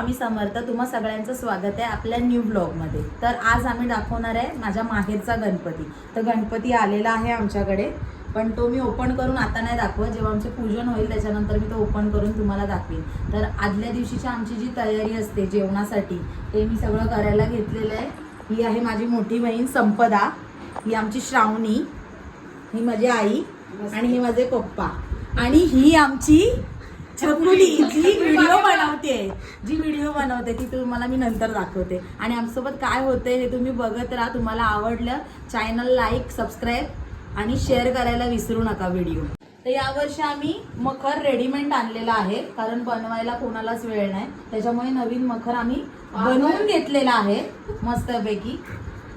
स्वामी समर्थ. तुम्हा सगळ्यांचं स्वागत आहे आपल्या न्यू ब्लॉगमध्ये तर आज आम्ही दाखवणार आहे माझ्या माहेरचा गणपती. तर गणपती आलेला आहे आमच्याकडे पण तो मी ओपन करून आता नाही दाखवत. जेव्हा आमचे पूजन होईल त्याच्यानंतर मी तो ओपन करून तुम्हाला दाखवेन. तर आदल्या दिवशीची आमची जी तयारी असते जेवणासाठी ते मी सगळं करायला घेतलेलं आहे. ही आहे माझी मोठी बहीण संपदा. ही आमची श्रावणी. ही माझी आई. आणि हे माझे पप्पा. आणि ही आमची छकुली जी व्हिडिओ बनवते जी व्हिडिओ बनवते ती तुम्हाला मी नंतर दाखवते. आणि आमच्यासोबत काय होते हे तुम्ही बघत राहा तुम्हाला आवडलं चॅनल लाईक सबस्क्राईब आणि शेअर करायला विसरू नका व्हिडिओ तर यावर्षी आम्ही मखर रेडीमेड आणलेला आहे कारण बनवायला कोणालाच वेळ नाही. त्याच्यामुळे नवीन मखर आम्ही बनवून घेतलेला आहे मस्तपैकी.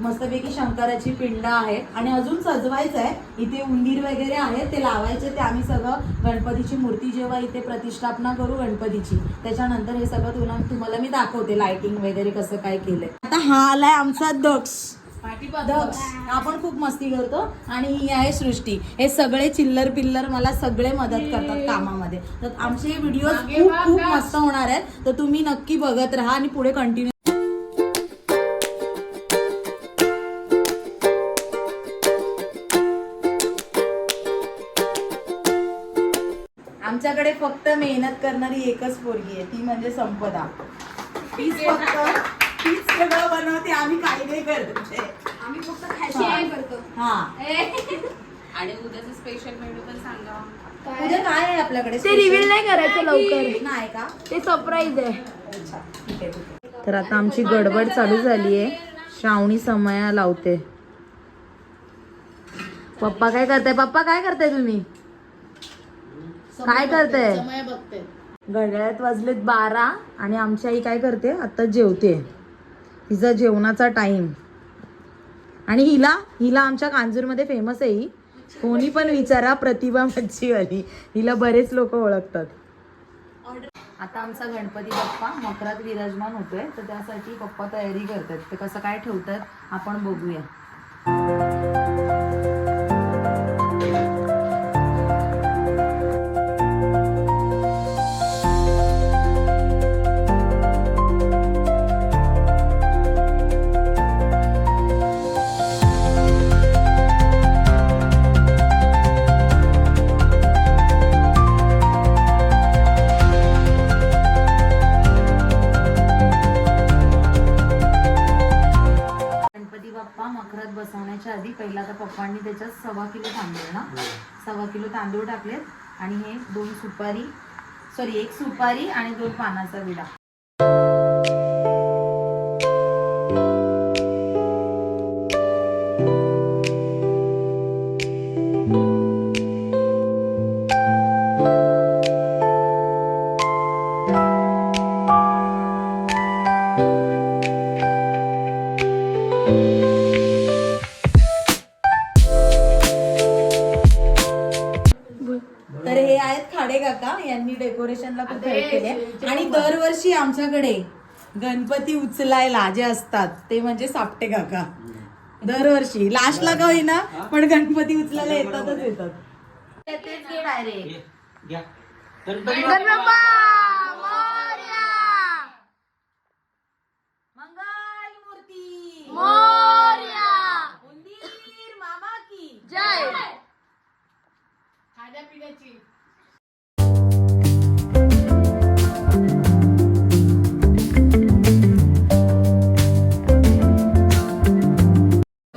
मस्तपैकी शंकराची पिंड आहे आणि अजून सजवायचं आहे. इथे उंदीर वगैरे आहेत. ते लावायचे. ते आम्ही सगळं गणपतीची मूर्ती जेव्हा इथे प्रतिष्ठापना करू गणपतीची त्याच्यानंतर हे सगळं तुला तुम्हाला मी दाखवते लाइटिंग वगैरे कसं काय केलंय. आता हा आलाय आमचा दक्ष. दक्ष. आपण खूप मस्ती करतो. आणि ही आहे सृष्टी. हे सगळे चिल्लर पिल्लर मला सगळे मदत करतात कामामध्ये. तर आमचे व्हिडिओ खूप खूप मस्त होणार आहेत. तर तुम्ही नक्की बघत राहा आणि पुढे कंटिन्यू आमच्याकडे फक्त मेहनत करणारी एकच पोरगी आहे ती म्हणजे संपदा. तीच फक्त तीच सगळं बनवते आम्ही काही नाही करत आम्ही फक्त फॅशन करतो. हा. आणि उद्याचं स्पेशल मेनू पण सांगा. उद्या काय आहे आपल्याकडे ते रिव्हील नाही करायचं लवकर. नाही का? ते सरप्राईज आहे. अच्छा ठीक आहे ठीक आहे. तर आता आमची गडबड चालू झाली आहे श्रावणी समया लावते. पप्पा काय करताय? पप्पा काय करताय तुम्ही? काय बघते घड्याळ्यात वाजलेत बारा आणि आमची आई काय करते? आता जेवते. तिचा जेवणाचा टाइम आणि हिला हिला आमच्या कांजूरमध्ये फेमस आहे ही. कोणी पण विचारा प्रतिभा मच्छीवाली. हिला बरेच लोक ओळखतात. आता आमचा गणपती बाप्पा मकरात विराजमान होतोय तर त्यासाठी पप्पा तयारी करतात. ते कसं काय ठेवतात आपण बघूया. पहिला आता पप्पांनी त्याच्यात सव्वा किलो तांदूळ ना? सव्वा किलो तांदूळ टाकलेत आणि हे दोन सुपारी सॉरी एक सुपारी आणि दोन पानाचा विडा. खाडे काका यांनी डेकोरेशनला खूप हेल्प केले आणि दरवर्षी आमच्याकडे गणपती उचलायला जे असतात ते म्हणजे सापटे काका. दरवर्षी. लास्टला का होईना पण गणपती उचलायला येतातच येतात. तेच घे डायरेक्ट घ्या. गणपती मंगल मूर्ती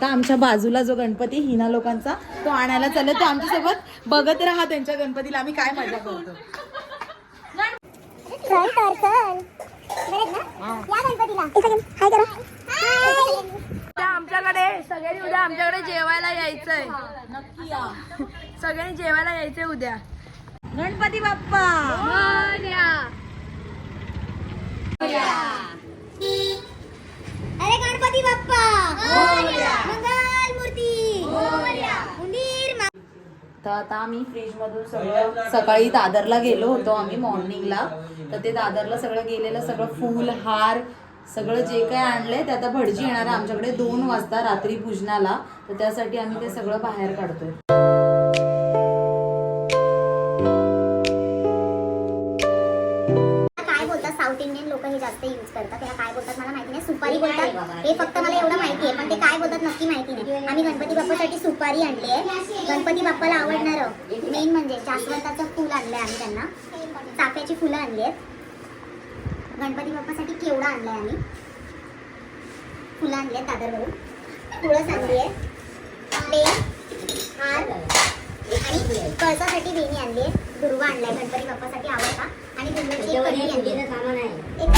आता आमच्या बाजूला जो गणपती हिना लोकांचा तो आणायला चालला तो आमच्यासोबत बघत राहा त्यांच्या गणपतीला. आम्ही काय मजा करतो. आमच्याकडे सगळ्यांनी उद्या आमच्याकडे जेवायला यायचंय. नक्की या सगळ्यांनी जेवायला यायचंय उद्या. गणपती बाप्पा अरे गणपती बाप्पा मंगल मूर्ती उंदीर मा- तर आता आम्ही फ्रीज मधून सगळं सकाळी दादरला गेलो होतो आम्ही मॉर्निंगला तर ते दादरला सगळं गेलेलं सगळं फूल हार सगळं जे काय आणलंय ते आता भटजी येणार आहे आमच्याकडे दोन वाजता रात्री पूजनाला. तर त्यासाठी आम्ही ते सगळं बाहेर काढतोय. जास्त यूज करतात. त्याला काय बोलतात मला माहिती नाही. सुपारी बोलतात. हे फक्त मला एवढं माहिती आहे पण ते काय बोलतात नक्की माहिती नाही. आम्ही गणपती बाप्पासाठी सुपारी आणली आहे. गणपती बाप्पाला आवडणार मेन म्हणजे जास्वंदाचं फूल आणलंय आम्ही त्यांना. चाफ्याची फुलं आणली आहेत. गणपती बाप्पासाठी केवडा आणलाय आम्ही? फुलं आणली आहेत दादरवरून तुळस आणली आहे. हार आणि कळसासाठी वेणी आणली आहे. दुर्वा आणलाय गणपती बाप्पासाठी आवडता. आणि दुर्वाची आणली आहे.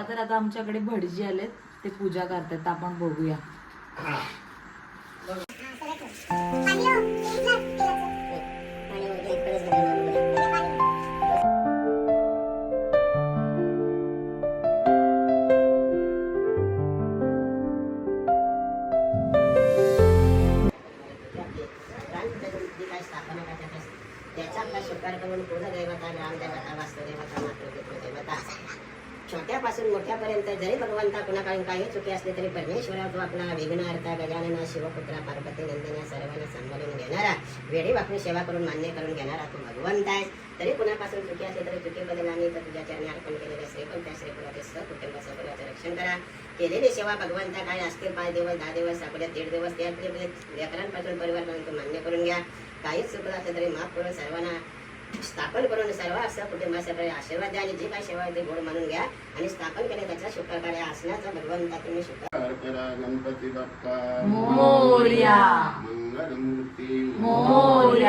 चला तर आता आमच्याकडे भटजी आलेत. ते पूजा करतात. तर आपण बघूया. छोट्यापासून मोठ्यापर्यंत जरी भगवंता कुणाकडून काही चुकी असली तरी परमेश्वरा तो आपला विघ्नहर्ता गजानना शिवपुत्रा पार्वती नंदना सर्वांना सांभाळून घेणारा वेळी वापरून सेवा करून मान्य करून घेणारा तो भगवंत आहे. तरी कुणापासून चुकी असली तरी चुकी बदल तर तुझ्या चरणी अर्पण केलेले श्रीपण त्या श्रीपुराचे सहकुटुंब सगळ्याचं रक्षण करा. केलेली सेवा भगवंता काय असतील पाच दिवस दहा दिवस आपल्या दीड दिवस त्या लेकरांपासून परिवारापर्यंत मान्य करून घ्या. काहीच चुकलं असलं तरी माफ करून सर्वांना स्थापन करून सर्व असं कुटुंबासाठी आशीर्वाद द्या आणि जे काही सेवा आहे ते गोड मानून घ्या आणि स्थापन केले त्याचा शुक्र कार्य असण्याचा भगवंता तुम्ही शुक्र करा गणपती बाप्पा. मोरया. मंगलमूर्ती. मोरया.